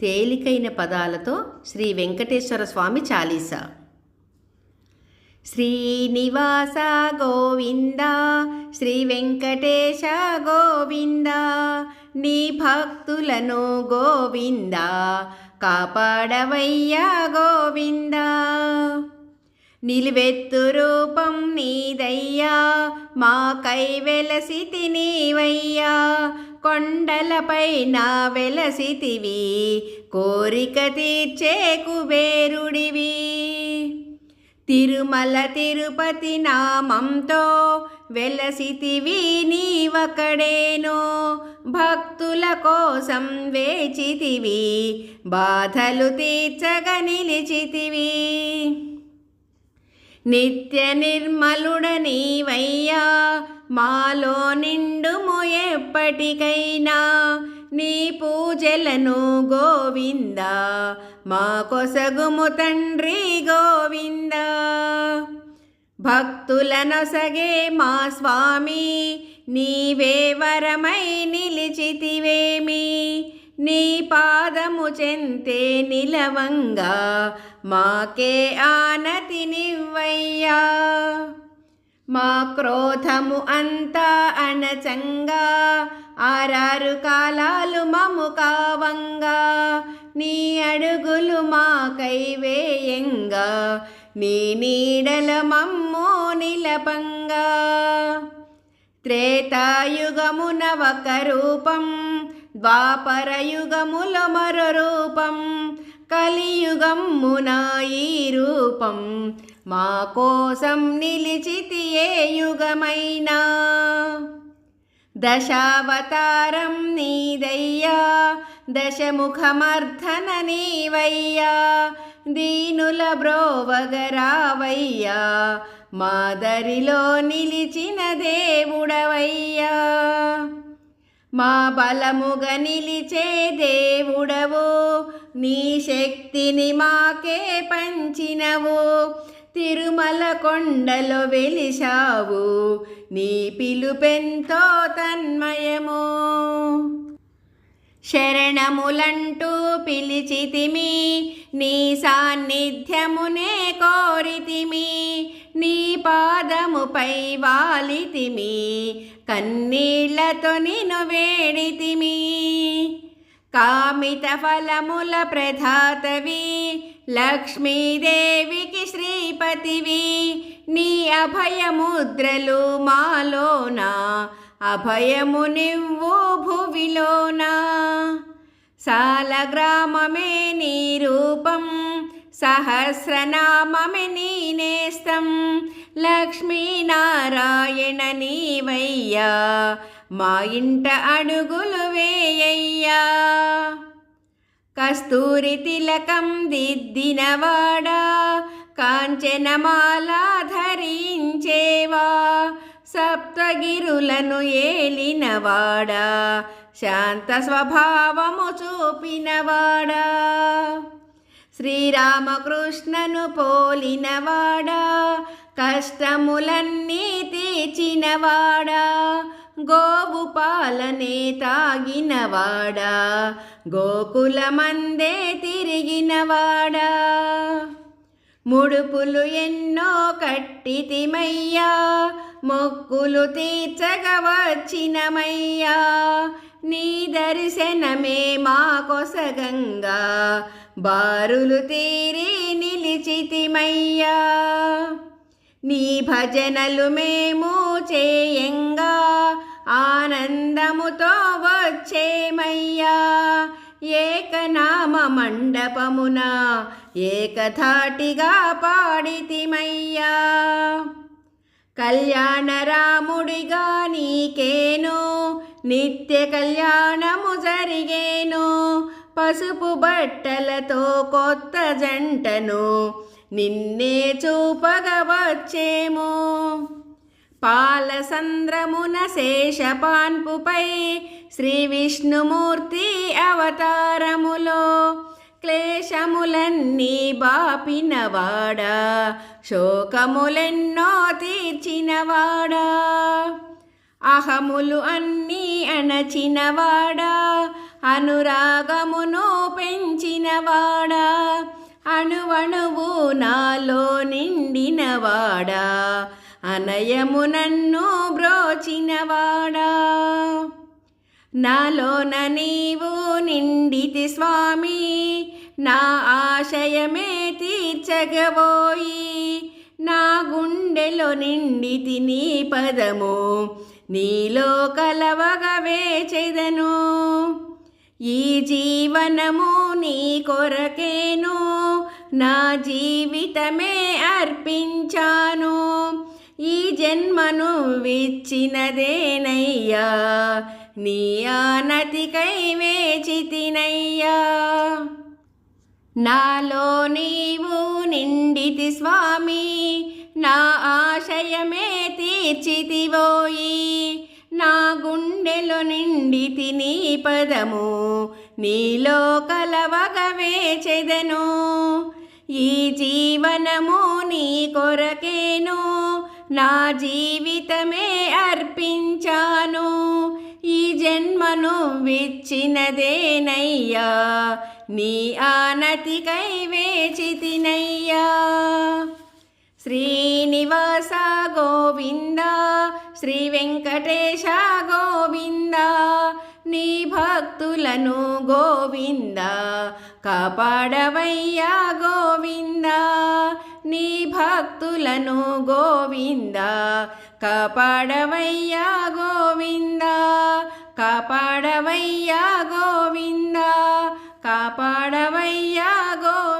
తేలికైన పదాలతో శ్రీ వెంకటేశ్వర స్వామి చాలీసా. శ్రీనివాస గోవింద శ్రీ వెంకటేశ గోవింద నీ భక్తులను గోవింద కాపాడవయ్యా గోవింద. నిలువెత్తు రూపం నీదయ్యా మా కై వెలసితి నీవయ్యా కొండలపైన వెలసితివి కోరిక తీర్చే కుబేరుడివి. తిరుమల తిరుపతి నామంతో వెలసితివి నీవకడేనో భక్తుల కోసం వేచితివి బాధలు తీర్చగ నిలిచితివి. నిత్య నిర్మలుడ నీవయ్యా మాలో నిండుము ఎప్పటికైనా నీ పూజలను గోవింద. మా కొసగుము తండ్రి గోవింద. భక్తులనొసగే మా స్వామి నీవే వరమై నిలిచితివేమి. నీ పాదము చెంతే నిలవంగా మాకే ఆనతినివ్వయ్యా మా క్రోధము అంతా అణచంగా ఆరారు కాలాలు మము కావంగా. నీ అడుగులు మాకై వేయంగా నీ నీడల మమ్మో నిలపంగా. త్రేతాయుగమున ఒక రూపం ద్వాపరయుగముల మరో రూపం కలియుగమ్మున ఈ రూపం. మా కోసం నిలిచితి ఏ యుగమైనా. దశావతారం నీదయ్యా దశముఖమర్ధన నీవయ్యా దీనుల బ్రోవగరావయ్యా మాదరిలో నిలిచిన దేవుడవయ్యా. మా బలముగ నిలిచే దేవుడవు. నీ శక్తిని మాకే పంచినవు. తిరుమల కొండలో వెలిశావు. నీ పిలుపెంతో తన్మయము. శరణములంటూ పిలిచితిమి నీ సాన్నిధ్యమునే కోరితిమి నీ పాదముపై వాలితిమి కన్నీళ్ళతో నిను వేడితిమి. కామిత ఫలముల ప్రధాతవి లక్ష్మీదేవికి శ్రీపతివి నీ అభయముద్రలు మాలోనా అభయము నివ్వు భువిలోనా సాలగ్రామమే నీ రూపం సహస్రనామమే నీ నేస్తం. లక్ష్మీనారాయణ నీవయ్యా మా ఇంట అడుగులు వేయ్యా కస్తూరి తిలకం దిద్దినవాడా కాంచనమాల ధరించేవా. సప్తగిరులను ఏలినవాడా శాంత స్వభావము చూపినవాడా. శ్రీరామకృష్ణను పోలినవాడా కష్టములన్నీ తీర్చినవాడా. గోవు పాలనే తాగినవాడా గోకులమందే తిరిగినవాడా. ముడుపులు ఎన్నో కట్టితిమయ్యా మొక్కులు తీర్చగవచ్చినమయ్యా నీ దర్శనమే మా కొసగంగా బారులు తీరి నిలిచితిమయ్యా. నీ భజనలు మేము చేయంగా ఆనందముతో వచ్చేమయ్యా. ఏకనామ మండపమున ఏకధాటిగా పాడితిమయ్యా. కళ్యాణరాముడిగా నీకేను నిత్య కళ్యాణము జరిగేను పసుపు బట్టలతో కొత్త జంటను నిన్నే చూపగవచ్చేమో. పాలసంద్రమున శేషపాన్పుపై శ్రీ విష్ణుమూర్తి అవతారములో క్లేశములన్నీ బాపినవాడా శోకములెన్నో తీర్చినవాడా. అహములు అన్నీ అణచినవాడా అనురాగమును పెంచినవాడా అణువణువు నాలో నిండినవాడా అనయము నన్ను బ్రోచినవాడా. నాలోన నీవు నిండితి స్వామి నా ఆశయమే తీర్చగబోయి నా గుండెలో నిండితి నీ పదము నీలో కలవగవే చెదను ఈ జీవనము నీ కొరకేను నా జీవితమే అర్పించాను. ఈ జన్మను విచ్చినదేనయ్యా నీయానతికై వేచితినయ్యా. నాలో నీవు నిండితి స్వామి నా ఆశయమే తీర్చితివోయి. నా గుండెలో నిండితి నీ పదము నీలో కలవగ వేచెదను. ఈ జీవనము నీ కొరకేను నా జీవితమే అర్పించాను. ఈ జన్మను విచ్చినదేనయ్యా? నీ ఆనతికై వేచితినయ్యా? శ్రీనివాస గోవింద శ్రీ వెంకటేశ గోవింద నీ భక్తులను గోవింద కాపాడవయ్యా గోవిందా. నీ భక్తులను గోవింద. కాపాడవయ్యా గోవింద. కాపాడవయ్యా గోవింద. కాపాడవయ్యా గోవింద.